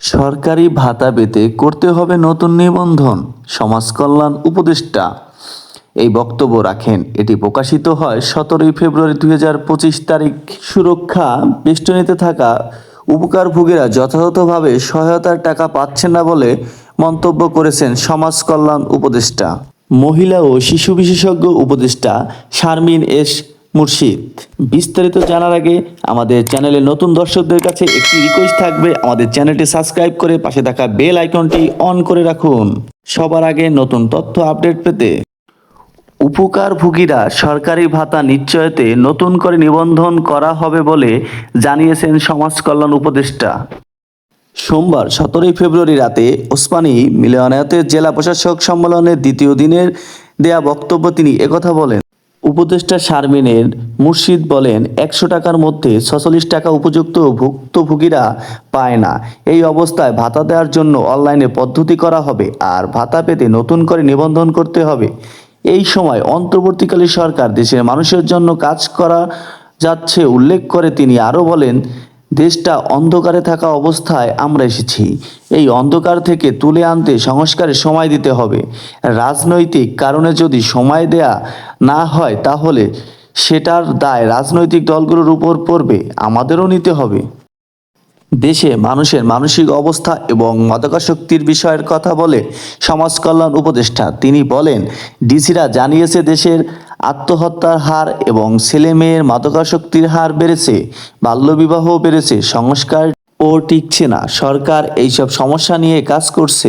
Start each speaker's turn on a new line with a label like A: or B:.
A: সরকারি ভাতা পেতে করতে হবে নতুন নিবন্ধন সমাজকল্যাণ উপদেষ্টা। এই বক্তব্য রাখেন। এটি প্রকাশিত হয় সতেরোই ফেব্রুয়ারি দুই হাজার পঁচিশ তারিখ। সুরক্ষা, বেষ্টনীতে থাকা উপকারভোগীরা যথাযথভাবে সহায়তার টাকা পাচ্ছেন না বলে মন্তব্য করেছেন সমাজ কল্যাণ উপদেষ্টা। মহিলা ও শিশু বিশেষজ্ঞ উপদেষ্টা শারমিন এস মুর্শিদ। বিস্তারিত জানার আগে আমাদের চ্যানেলে নতুন দর্শকদের কাছে একটি রিকোয়েস্ট থাকবে। আমাদের চ্যানেলটি সাবস্ক্রাইব করে পাশে থাকা বেল আইকনটি অন করে রাখুন। সবার আগে নতুন তথ্য আপডেট পেতে উপকারভোগীরা সরকারি ভাতা নিশ্চয়তে নতুন করে নিবন্ধন করা হবে বলে জানিয়েছেন সমাজ কল্যাণ উপদেষ্টা। সোমবার সতেরোই ফেব্রুয়ারি রাতে ওসমানী মিলনায়তের জেলা প্রশাসক সম্মেলনের দ্বিতীয় দিনের দেয়া বক্তব্য তিনি একথা বলেন। উপদেষ্টা শারমিনের মুর্শিদ বলেন, একশো টাকার মধ্যে ছচল্লিশ টাকা উপযুক্ত ভুক্তভোগীরা পায় না। এই অবস্থায় ভাতা দেওয়ার জন্য অনলাইনে পদ্ধতি করা হবে আর ভাতা পেতে নতুন করে নিবন্ধন করতে হবে। এই সময় অন্তর্বর্তীকালীন সরকার দেশের মানুষের জন্য কাজ করা যাচ্ছে উল্লেখ করে তিনি আরও বলেন দেশটা অন্ধকারে থাকা অবস্থায় আমরা এসেছি। এই অন্ধকার থেকে তুলে আনতে সংস্কারে সময় দিতে হবে। রাজনৈতিক কারণে যদি সময় দেয়া না হয়, তাহলে সেটার দায় রাজনৈতিক দলগুলোর উপর পড়বে। আমাদেরও নিতে হবে। দেশে মানুষের মানসিক অবস্থা এবং মাদকাসক্তির বিষয়ের কথা বলে সমাজ কল্যাণ উপদেষ্টা তিনি বলেন, ডিসিরা জানিয়েছে দেশের আত্মহত্যার হার এবং ছেলে মেয়ের মাদকাসক্তির হার বেড়েছে বাল্যবিবাহ বেড়েছে, সংস্কার ও টিকছে না, সরকার এইসব সমস্যা নিয়ে কাজ করছে।